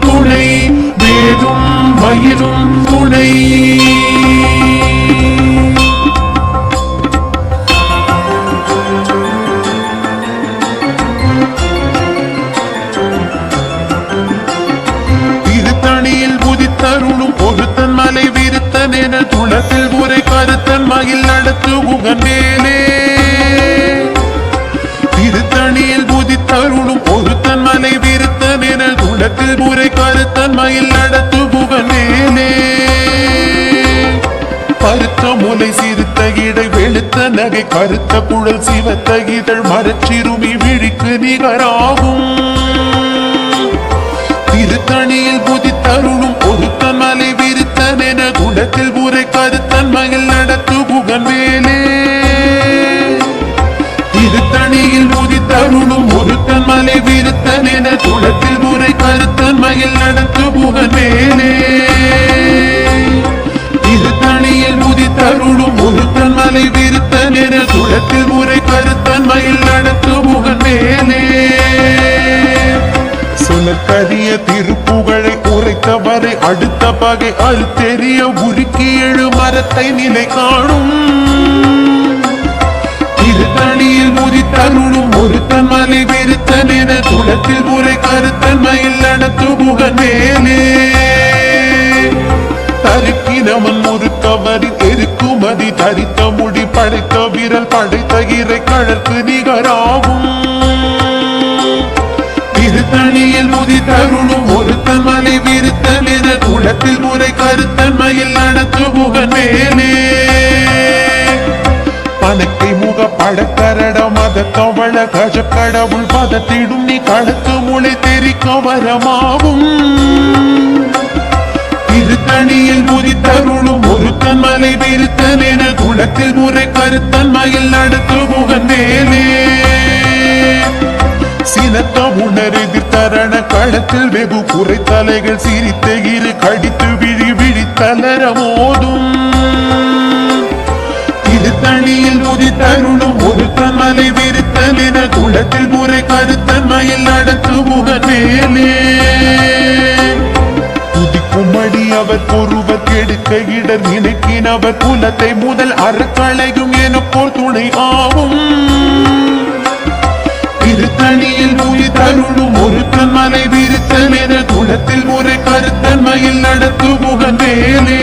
துணை வேதும் வயிறும் துணை. வெளுத்த நகை கருத்த குழல் சிவத்த இதழ் மரச்சிறுமி விழிக்கு நிகராகும். திருத்தணியில் புதித்தருளும் பொருத்த மலை விருத்தன் என குணத்தில் உரை கருத்தன் மகிழ் நடத்து புகன் வேலே திருத்தணியில் புதித்தருளும் ஒருத்தன் மலை விருத்தன் என குணத்தில் உரை கருத்தன் மகிழ் நடத்து விருத்தன் என குணத்தில் உரை கருத்தன் மயில் நடத்து புகன் வேலே சொல்லற்கரிய திருப்புகழை உரைத்தவரை அடுத்த பகை அது தெரிய உருக்கி எழு மரத்தை நிலை காணும். திருத்தணியில் முதித்தருளும் ஒருத்தன் மலை வெறுத்தன் என குளத்தில் உரை கருத்தன் மயில் நடத்து புகன் மேலே ஒரு தவறி தெருக்குமதி தரித்த முடி படைத்த விரல் படைத்த இறை கழற்கு நிகராகும். திருத்தணியில் முதி தருணும் ஒருத்தன் மலை விருத்தன் என குளத்தில் முறை கருத்தன் மயில் நடத்து முகன் மேலே. பணக்கை முக படக்கரட மத கவள கஜ கடவுள் பதத்திடும் நீ கழுத்து மொழி தெரிக்க வரமாகும். திருத்தணியில் முதித்தருளும் ஒருத்தன் மலை விருத்தன் என குளத்தில் முறை கருத்தன் மயில் நடத்து முகந்தேனே மேலே. சினத்த உணர் எதிர்த்தரண களத்தில் வெகு குறை தலைகள் சிரித்த இரு கடித்து விழி விழி தளர மோதும். திருத்தணியில் முதி தருணும் ஒரு மலை விருத்தன் என குளத்தில் முறை கருத்தன் மயில் நடத்து முகந்தேனே நினைக்கினவர் ஒருவர் கெடுக்க இடர் நினைக்கினவர் குலத்தை முதல் அறக்களையும் என போல் துணை ஆகும் திருத்தணியில் உயிர் தருளும் ஒருத்தன் மலை விருத்தன் என குலத்தில் ஒரு கருத்தன் மயில் நடத்து முகன் வேலே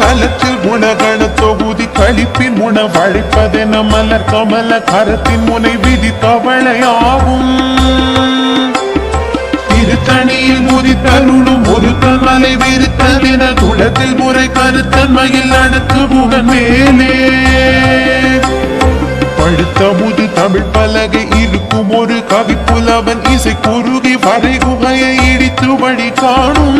தலத்தில் குணகண தொகுதி கழிப்பின் முன வழிப்பதென மலர் கமல கரத்தின் முனை விதி தவளையாகும் திருத்தணியில் முதி தருளும் ஒருத்தன் மலை விருத்தன் என குளத்தில் முறை கருத்தன் மயில் நடத்து முகன் மேலே. பழுத்த முது தமிழ் பலகை இருக்கும் ஒரு கவி புலவன் இசை குறுகி வரை குகையை இடித்து வழி காணும்.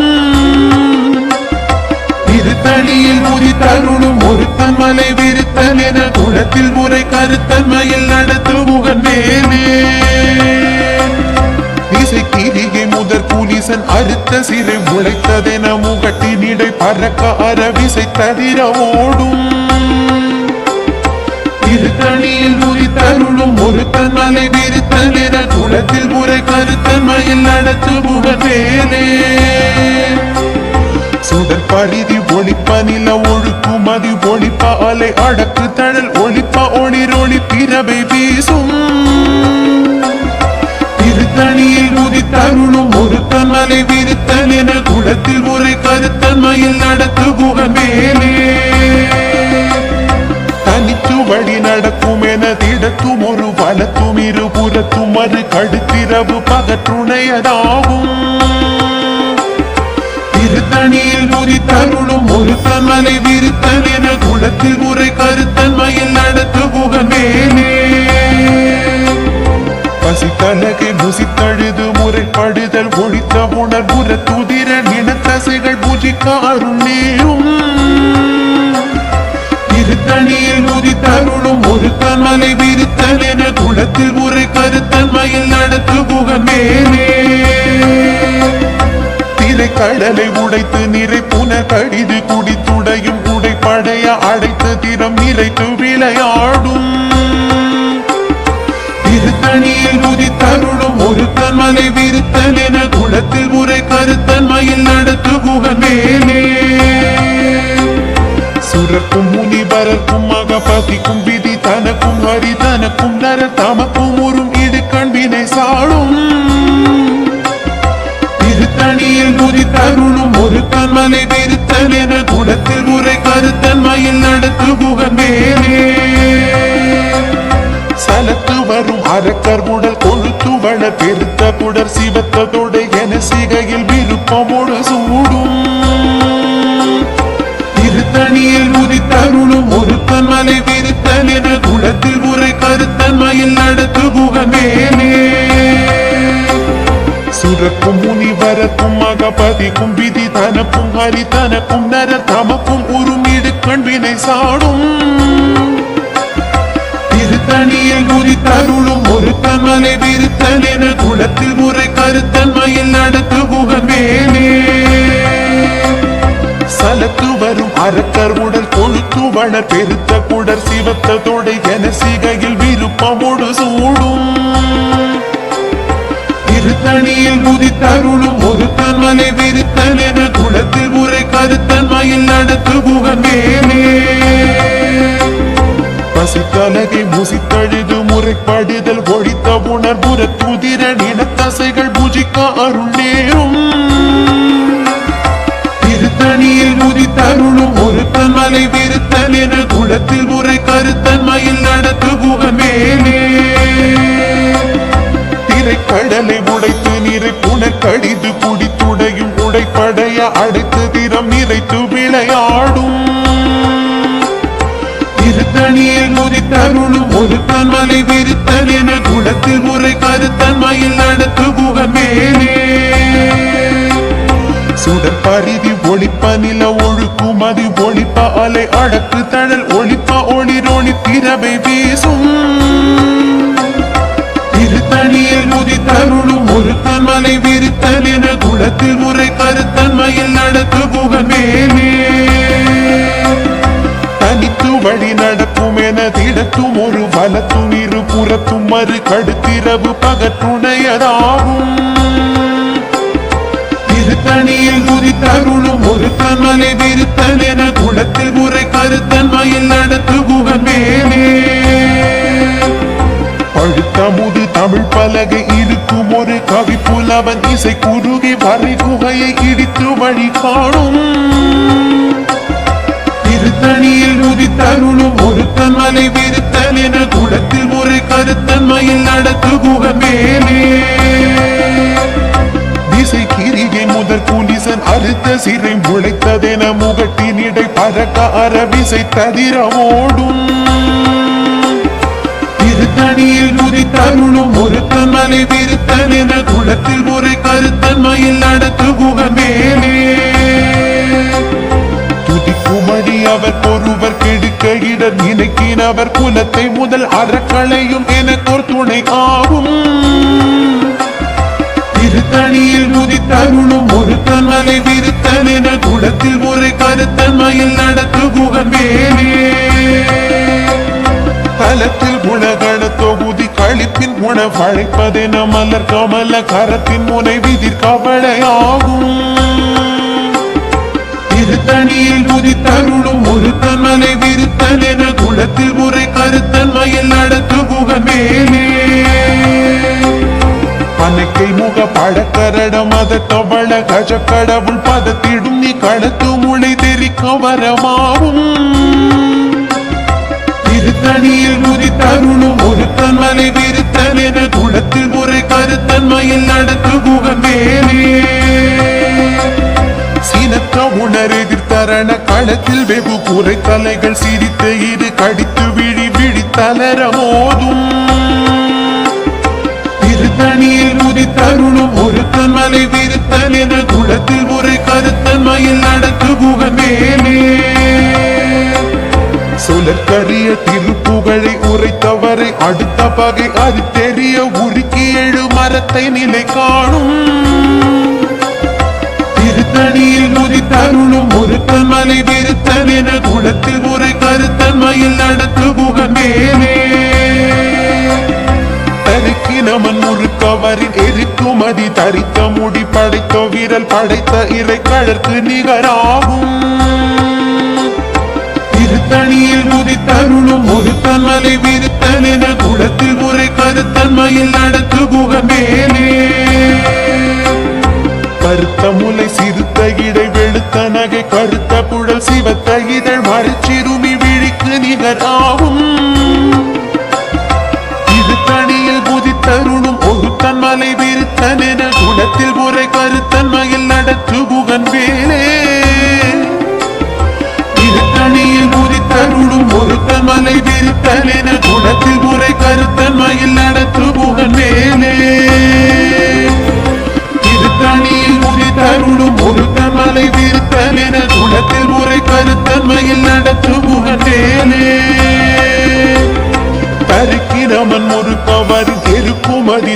திருத்தணியில் முதி தருளும் ஒருத்தன் மலை விருத்தன் என குளத்தில் முறை கருத்தன் மயில் நடத்து முகன் மேலே. அரசன் அறுத்த சிறு முளைத்ததென முகட்டினிடை பறக்க அரவிசை தவிர ஓடும். திருத்தணியில் உரித்தருளும் தருளும் ஒருத்தன் மலை விருத்தன் என குளத்தில் உரை கருத்தன் மயில் நடத்து புகவேலே சுடர் பரிதி ஒளிப்ப நில ஒழுக்கும் மதி ஒளிப்ப அலை அடக்கு தழல் ஒளிப்ப ஒளிரொளி பிறவை வீசும். தனியில் முதி ஒருத்தன் மலை விருத்தன் என குளத்தில் ஒரு கருத்தன் மயில் நடத்து முகன் மேலே. தனித்து வழி நடக்கும் என திடத்தும் ஒரு வலத்தும் இருபுறத்தும் அது கடுத்திரவு பகற்றுணையதாகும். திருத்தணியில் முதி ஒருத்தன் மலை தன்மலை விருத்தன் என குளத்தில் ஒரு கருத்தன் மயில் நடத்து புகன் மேலே. பசித்தலகை முசித்தழுது முறைப்படுதல் ஒழித்த உணர்வுற துதிர இனத்தசைகள் பூஜிக்க அருள் நேரும் திருத்தணியில் முதி ஒரு தன்மலை விரித்தல் என குளத்தில் முறை கருத்தன் மயில் நடத்து புகன் திரை கடலை உடைத்து நிறை புனர் கடிது குடித்துடையும் உடை படைய அடைத்து திறம் நிறைத்து விளையாடும். திருத்தணியில் ஒருத்தன் மலை விருத்தன் என குளத்தில் முறை கருத்தன் மயில் நடத்து குகமேலே சுரக்கும் முனி வரக்கும் மகபதிக்கும் விதி தனக்கும் ஹரி தனக்கும் நர தமக்கும் உறும் இது கண்பினை சாடும். திருத்தணியில் குறி தருணும் ஒருத்தன் மலை விருத்தன் என குளத்தில் முறை கருத்தன் மயில் நடத்து குகமேலே மரக்கர்முடல் அரக்கர் வள பெருத்த புடர் சிவத்ததோடு என சிகையில் விருப்பமோடு சூடும். திருத்தணியில் உதித்தருளும் ஒருத்தன் மலை விருத்தன் என குளத்தில் உரை கருத்தன் மயில் நடத்து குகமேலே சுரக்கும் முனி வரக்கும் மகபதிக்கும் விதி தனக்கும் ஹரி தனக்கும் நர தமக்கும் உருமிடு கண்வினை சாடும். திருத்தணியில் உதித்தருளும் ஒரு கமலை விருத்தன் என குளத்தில் முறை கருத்தன்மையில் நடத்து குகமேலே சலத்து வரும் அரக்கர் உடல் கொழுத்து வள பெருத்த குடர் சிவத்த தொடை என சிகையில் விருப்பமோடு சூடும். திருத்தணியில் குதித்தருளும் ஒரு கண்மலை விருத்தன் என குளத்தில் முறை கருத்தன்மையில் நடத்து குகமேலே பசித்தலகை முசித்தழுது முறைப்படுதல் ஒழித்த உணர்வுற துதிர நினத்தசைகள் பூஜிக்க அருள் நேரும் திருத்தணியில் முதித்தருளும் ஒருத்தன் மலை விருத்தன் என குளத்தில் உரை கருத்தன் மயில் நடத்து குகமேலே திரைக்கடலை உடைத்து நிறை புனர் கடிது குடித்துடையும் உடைப்படைய அடைத்து திறம் நிறைத்து விளையாடும். திருத்தணியில் முதித்தருளும் ஒரு மலை விருத்தன் என குளத்தில் முறை கருத்தன் மயில் நடத்து குகமேலே சுடர் பரிதி ஒளிப்ப நில ஒழுக்கும் அது ஒளிப்ப அலை அடக்கு தழல் ஒளிப்ப ஒளிரோணி திரவை வீசும். திருத்தணியில் முதித்தருளும் ஒரு மலை விருத்தன் என குளத்தில் முறை கருத்தன் மயில் நடத்து குகமேலே கருத்தும் ஒரு வலத்தும் இரு புறத்தும் மறு கடுத்திரவு பகத்துணையதாகும் திருத்தணியில் குதித்தருளும் ஒரு தன்மலை விருத்தன் என குளத்தில் உரை கருத்தன் மயில் நடத்து குகன் மேலே பழுத்தமுது தமிழ் பலகை இருக்கும் ஒரு கவி புலவன் இசை குறுகி வரை குகையை இடித்து வழி காணும் திருத்தணியில் உதித்தருளும் ஒருத்தன் மலை விருத்தன் என குளத்தில் ஒரு கருத்தன் மயில் நடத்து குகமேலே திசை கிரியை முதற் கூலிசன் அறுத்த சிறை முளைத்ததென முகட்டின் இடை பறக்க அரவிசை தவிர ஓடும் திருத்தணியில் உதித்தருளும் ஒருத்தன் மலை விருத்தன் என குளத்தில் ஒரு கருத்தன் மயில் நடத்து குகமேலே துதிக்குமடி அவர் ஒருவர் கெடுக்க இடர் நினைக்கினவர் குலத்தை முதல் அறக்களையும் எனக்கோர் துணை ஆகும். திருத்தணியில் முதித்தருளும் ஒரு தன்மலை விருத்தன் என குளத்தில் ஒரு கருத்தன்மையில் மயில் நடத்து குகமேலே தலத்தில் குணகண தொகுதி கழிப்பின் உணவழைப்பதென மலர் கமல கரத்தின் முனை விதிர் கவலையாகும். திருத்தணியில் குதித்தருளும் ஒரு மலை விருத்தன் என குளத்தில் முறை கருத்தன் மயில் நடத்து குகமேலே பனக்கை முக பழக்கரடம் அத தவள கஜ கடவுள் பதத்திடும் நீ களத்து முளை தெரிக்க வரமாவும். திருத்தணியில் குதித்தருளும் ஒரு மலை விருத்தன் என குளத்தில் முறை கருத்தன் மயில் நடத்து குகமேலே சீனத்த உணரெதிர் தரண களத்தில் வெகு குறை தலைகள் சிரித்த இரு கடித்து விழி விழி தளர மோதும். திருத்தணியில் உதித்தருளும் ஒரு மலை விருத்தன் என குளத்தில் ஒரு கருத்தன் மயில் நடத்து குகமேலே சுழற்கரிய திருப்புகழை உரைத்தவரை அடுத்த பகை அது தெரிய உருக்கி எழு மரத்தை நிலை காணும். மலை விருத்தன் என குளத்தில் ஒரு கருத்தன் மயில் நடத்து குகமேலே தருக்கி நமன் முழுக்கவரின் எரிக்குமதி தரித்த முடி படைத்த வீரல் படைத்த இறை கழற்கு நிகராகும். திருத்தணியில் முதித்தருளும் ஒரு தன்மலை விருத்தன் என குளத்தில் உரை கருத்தன்மையில் நடத்து குகமேலே கருத்த முலை சிறுத்த இடை கருத்த நகை கருத்த புழல் சிவத்த இதழ் மறுச்சிறுமி விழிக்கு நிகராகும்.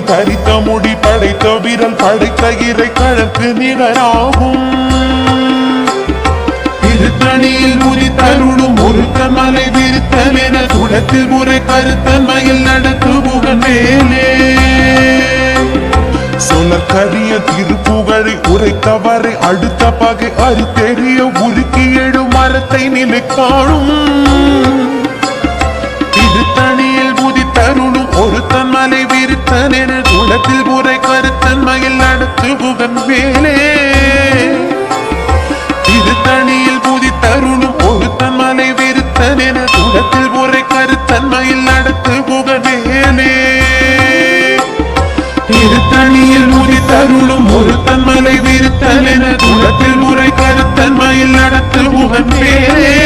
தரித்த முடி படைத்த விரல் படைத்த இறை கழக்கு நிகராகும். திருத்தணியில் முதி தருளும் ஒரு மலை விருத்தல் என குடத்தில் முறை கருத்தன்மையில் நடத்து மேலே. சொலக்கரிய திருப்புகழை உரைத்தவரை அடுத்த பகை அறுத்தெறிய உருக்கி எழும் மரத்தை நிலை காணும் திருத்தணியில் புதித்தருளும் ஒரு தன்மலை விருத்தன் என குலத்தில் முறை கருத்தன்மையில் நடத்து புகன் வேலே திருத்தணியில் புதித்தருளும் பொருத்தன் மலை விருத்தன் என உரை கருத்தன் கருத்தன்மையில் நடத்து புகன் வேலே திருத்தணியில் முதித்தருளும் ஒரு மலை விருத்தன் என உரை கருத்தன் கருத்தன்மையில் நடத்து புகன் மேலே.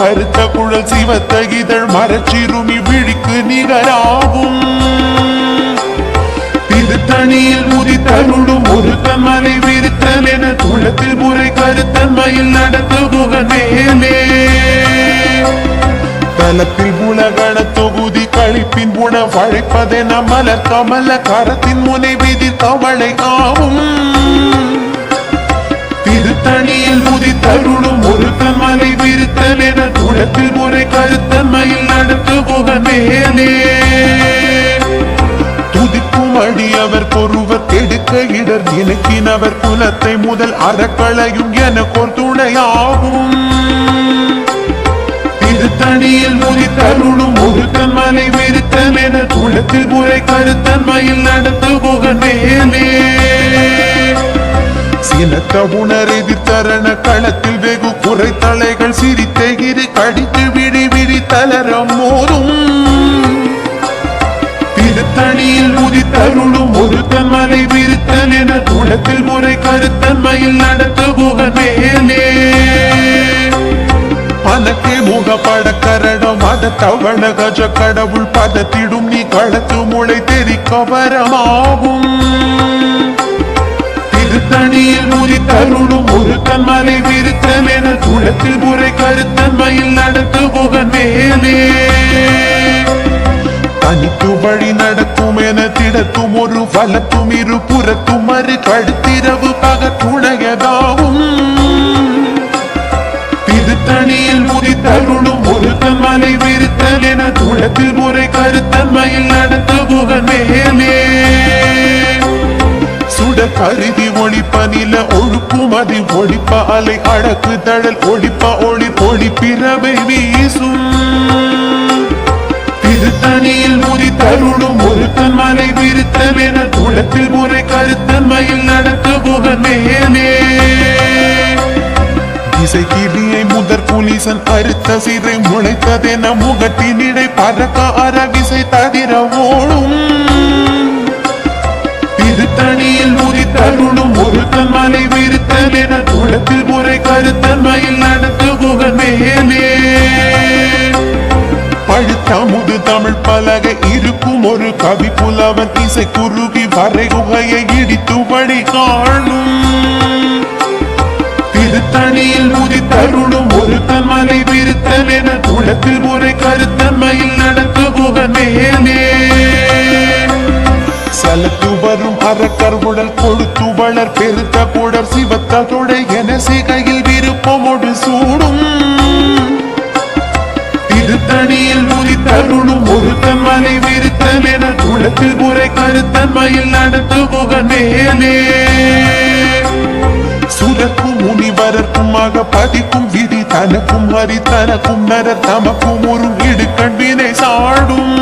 கருத்த குழல் சிவத்த இதழ் மரச்சிறுமி விழிக்கு நிகராகும். திருத்தணியில் முதித்தருளும் ஒரு தன்மலை விருத்தல் என குளத்தில் முறை கருத்தன்மையில் நடத்து புகன் மேலே. தலத்தில் உலகண தொகுதி கழிப்பின் உண வழைப்பதென மலர் கமல கரத்தின் முனை விதி கவளை ஆகும் திருத்தணியில் முதி ஒரு தன்மலை என குளத்தில் முறை கருத்தன்மையில் நடத்து புகன் மேலே துதிக்கும் அடியவர் பொருவர் கெடுக்க இடர் நினைக்கினவர் குலத்தை முதல் அறக்களையும் எனக்கோர் துணையாகும். திருத்தணியில் முதித்தருளும் ஒரு மலை விருத்தல் என குளத்தில் முறை கருத்தன்மையில் நடத்து புகன் மேலே சினத்த உணர் தரண களத்தில் வெகு குறை தலைகள் சிரித்தெகிரி கடித்து விழி விழி தளரம் மோதும். திருத்தணியில் முதித்தருளும் ஒரு தன்மலை விருத்தல் என குளத்தில் முறை கருத்தன்மையில் நடத்து புகன் மேலே பனக்கே முகப்பட கரடம் அத தவண கஜ கடவுள் பதத்திடும் நீ களத்து முளை தெரிக்க வரமாகும். திருத்தணியில் முறி தருளும் ஒரு தன்மலை விருத்தல் என குளத்தில் முறை கருத்தன்மையில் நடத்து புகன் மேலே. தனித்து வழி நடத்தும் என திடத்தும் ஒரு வலத்தும் இரு புறத்தும் மறு கழுத்திரவு பகத்துணையதாகும் திருத்தணியில் முதித்தருளும் ஒரு தன்மலை விருத்தல் என குளத்தில் முறை கருத்தன்மையில் நடத்து புகன் மேலே. சுட கருதி ஒளிப்ப நில ஒழுக்கும் அதி ஒளிப்ப அலை அழகு தழல் ஒளிப்ப ஒளி பொழி பிறவை வீசும். திருத்தணியில் முதித்தருளும் ஒரு தன்மலை விருத்தல் என குளத்தில் முறை கருத்தன்மையில் நடத்து புகன் மேலே இசை கிளியை முதற் புலிசன் அறுத்த சிறை முளைத்ததென முகத்தினிடை பறக்க அரவிசை தவிர ஓடும். இது திருத்தணியில் முதித்தருளும் ஒருத்தன் மலை விருத்தல் என குளத்தில் முறை கருத்தன்மையில் நடத்து புகன் மேலே. பழுத்த தமிழ் பலகை இருக்கும் ஒரு கவி புலவன் இசை குறுகி வரை குகையை இடித்து வழி காணும். திருத்தணியில் முதித்தருளும் ஒரு தன்மலை விருத்தல் என குளத்தில் முறை கருத்தன்மையில் நடத்து புகன் மேலே. வரும் அறக்கர் உடல் கொடுத்து வளர் பெருத்த குடர் சிவத்த சிவத்ததோட என சிகையில் விருப்பமோடு சூடும். திருத்தணியில் உதித்தருளும் ஒருத்தன் மலை விருத்தன் என குளத்தில் முறை கருத்தன்மையில் நடத்து புக மேலே. சுரக்கும் முனிவரற்குமாக பதிக்கும் விதி தனக்கும் ஹரி தனக்கும் நரர் தமக்கும் ஒரு இடுக்கண் வினை சாடும்.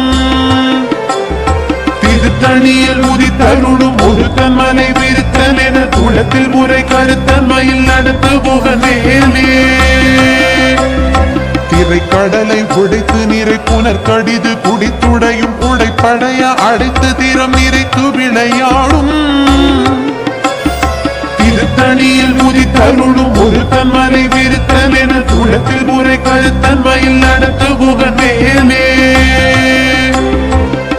திருத்தணியில் உதித்தருளும் ஒருத்தன் மனை விருத்தன் என குளத்தில் முறை கருத்தன் கருத்தன்மையில் நடத்து புகனேலே திரை கடலை உடைத்து நிறை புனர் கடிது குடித்துடையும் உடைப்படைய அடைத்து திறம் நிறைத்து விளையாடும். திருத்தணியில் முதித்தருளும் ஒரு தன்மலை விருத்தன் என குளத்தில் முறை கருத்தன்மையில் நடத்து புகனேலே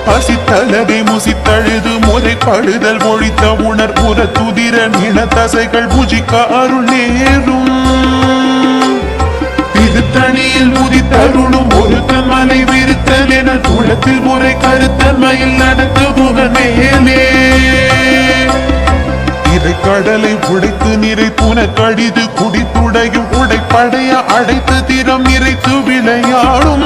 பசித்தலகை முசித்தழுது முறைப்படுதல் ஒழித்த உணர் புற துதிர நில தசைகள் புஜிக்க அருள் நேரும். திருத்தணியில் முதித்தருளும் ஒரு மலை விருத்தல் என குளத்தில் முறை கருத்தன்மையில் நடத்து புகனேலே இதை கடலை உடைத்து நிறை புன கடிது குடித்துடையும் உடைப்படைய அடைத்து திறம் நிறைத்து விளையாடும்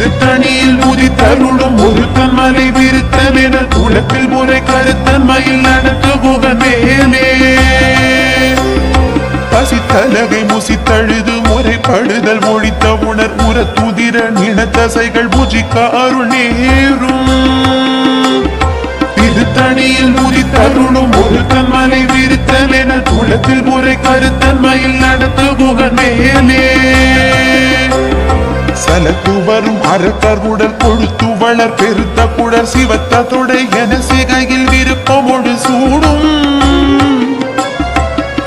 திருத்தணியில் முதித்தருளும் ஒரு தன்மலை விருத்தமென என துளத்தில் முறை கருத்தன்மையில் நடத்து புகனேலே பசித்தலகை முசித்தழுது முறைப்படுதல் ஒழித்த உணர் உற துதிர நினத்தசைகள் புஜிக்க அருள் நேரும். திருத்தணியில் முதித்தருளும் ஒரு தன்மலை விருத்தமென என துளத்தில் முறை கருத்தன்மையில் நடத்து புகனேலே வரும் உடல் கொழுத்து வளர் பெருத்த குடல் சிவத்த தொடை என சிகையில் விருப்பமோடு சூடும்.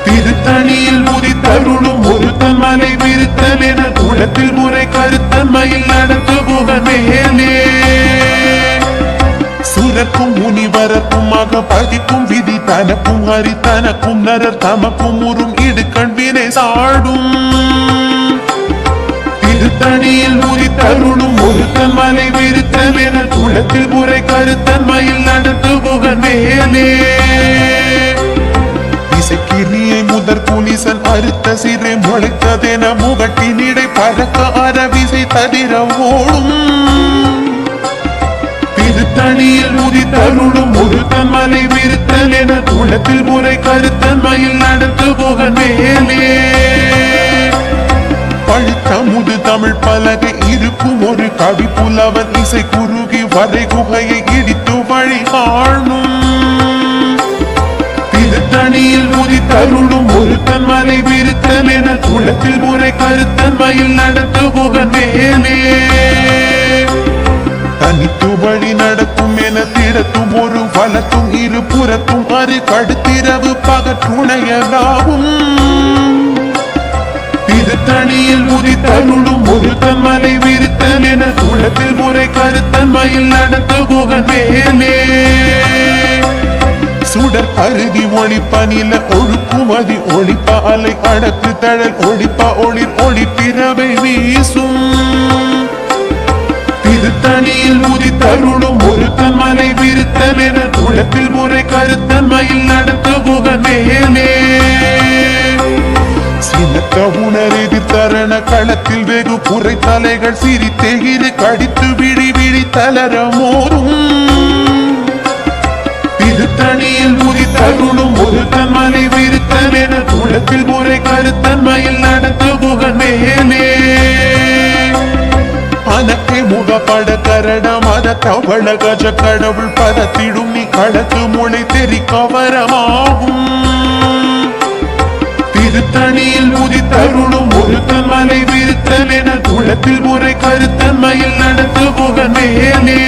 திருத்தணியில் முதித்தருளும் ஒரு மலை விருத்தல் என குளத்தில் முறை கருத்தன்மையில் நடத்து புகமேலே சுரக்கும் முனிவரக்கும் மக பதிக்கும் விதி தனக்கும் ஹரி தனக்கும் நரர் தமக்கும் உறும் இடுக்கண் வினை சாடும். திருத்தணியில் முதித்தருளும் ஒரு மலை விருத்தன் என குளத்தில் முறை கருத்தன்மையில் நடத்து புகனேலே இசைக்கிரியை முதற் புலிசன் அறுத்த சிறை முளைத்ததென முகட்டினிடை பறக்க அரவிசை தவிர ஓடும். திருத்தணியில் உதித்தருளும் ஒரு மலை விருத்தன் என குளத்தில் முறை கருத்தன்மையில் நடத்து புகனேலே மேலே. பழுத்தமுது தமிழ் பலகை இருக்கும் ஒரு கவி புலவன் இசை குறுகி வரை குகையை இடித்து வழி காணும் திருத்தணியில் முதித்தருளும் ஒருத்தன் மலை விருத்தன் என குளத்தில் முறை கருத்தன் கருத்தன்மையில் நடத்து புகனேலே தனித்து வழி நடக்கும் என திடத்தும் ஒரு வலத்தும் இரு புறத்தும் அரு கடுத்திரவு பகற்றுணையலாகும். திருத்தணியில் முதித்தருளும் ஒரு மலை விரித்தன் என குளத்தில் முறை கருத்தன் மயில் நடந்த நடத்து மேலே. சுடர் அருதி ஒளிப்பனில ஒழுக்குமதி ஒளிப்பா அலை அடக்கு தழல் ஒளிப்பா ஒளிர் ஒளிப்பிறவை வீசும். திருத்தணியில் முதித்தருளும் ஒருத்தன் மலை விருத்தன் என குளத்தில் முறை கருத்தன் கருத்தன்மையில் நடத்து புகனேலே சினத்த உணரெதிர் தரண களத்தில் வெகு புரை தலைகள் சிரித்தே கடித்து விழி விழி தளர மோதும். திருத்தணியில் முதித்தருளும் ஒரு தன்மலை விருத்தல் என குளத்தில் முறை கருத்தன்மையில் நடத்து புகனேலே அனக்கை முகப்பட கரட மத தவள கஜ கடவுள் பதத்திடும் நீ களத்து முளை தெரி கவரமாகும் திருத்தணியில் முதித்தருளும் ஒரு தன்மலை விருத்தல் என குளத்தில் முறை கருத்தன்மையில் நடத்து புகனேலே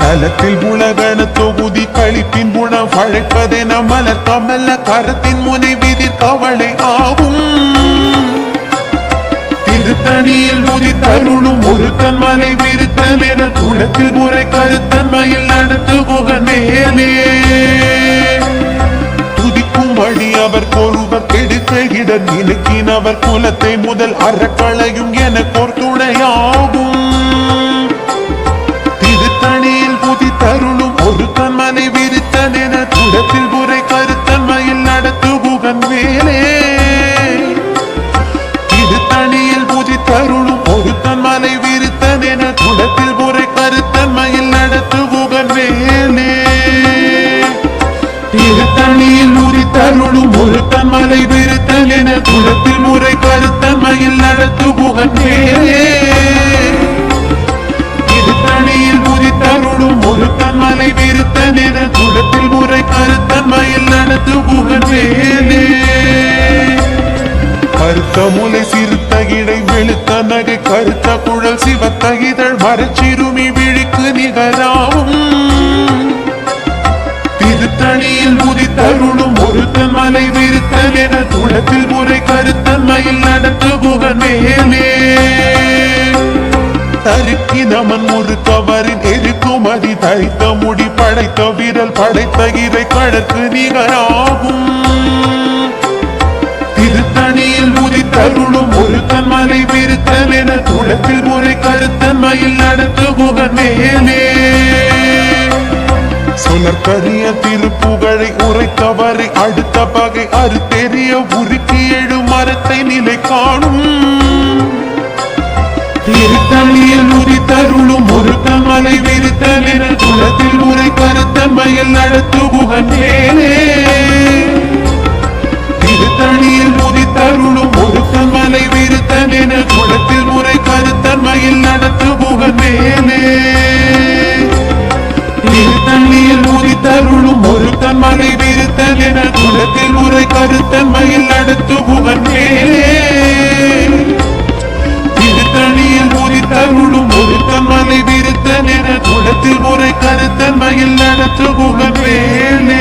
தலத்தில் உலகன தொகுதி கழிப்பின் குணம் வழைப்பதென மலர் கமல கரத்தின் முனை விதி கவலை ஆகும் திருத்தணியில் முதித்தருளும் ஒரு தன்மலை விருத்தல் என குளத்தில் முறை கருத்தன்மையில் நடத்து புகனேலே இடர் இழுக்கினவர் குலத்தை முதல் அறக்களையும் என கோர்த்துணையாகும் திருத்தணியில் புதி தருளும் ஒரு தன்மனை விரித்தன் என குடத்தில் குறை கருத்தன்மையில் நடத்துகுகன் வேலே திருத்தணியில் புதி தருளும் ஒரு தன்மனை விரித்தன் என குடத்தில் குறை கருத்தன்மையில் நடத்துகுகன் வேலே திருத்தணியில் உரித்தருளும் ஒருத்தன் மலை விருத்தல் என குடத்தில் முறை கருத்தன்மையில் நடத்துகுகன் வேலே கருத்த முலை சிறுத்த இடை வெளுத்த நகை கருத்த குழல் சிவத்த இதழ் மரச்சிறுமி விழிக்கு நிகராகும். திருத்தணியில் உதித்தருளும் ஒருத்தன் மலை விருத்தன் என துளத்தில் முறை கருத்தன்மையில் நடத்து புகன் மேலே. தருக்கி நமன் ஒரு கவரின் எருக்குமதி தரித்த முடி படைத்த விரல் படைத்த இறை கடற்கு நிகராகும். திருத்தணியில் உதித்தருளும் ஒருத்தன் மலை விருத்தன் என துளத்தில் முறை கருத்தன்மையில் நடத்து புகன் மேலே. சுழற்கரிய திருப்புகழை உரைத்தவரை அடுத்த பகை அறுத்தெறிய உருக்கி எழு மரத்தை நிலை காணும். திருத்தணியில் உதித்தருளும் ஒரு தமலை விருத்தன் என குலத்தில் முறை மயில் நடத்து புகன் மேலே. திருத்தணியில் உதித்தருளும் ஒரு தமலை விருத்தன் என குளத்தில் முறை மயில் நடத்து புகன் குளத்தில் முறை கருத்தன்மையில் நடத்து புகன் மேலே. திருத்தணியில் உதித்தருளும் ஒருத்தன் மலை விருத்தன் என குளத்தில் முறை கருத்தன்மையில் நடத்து புகன் மேலே.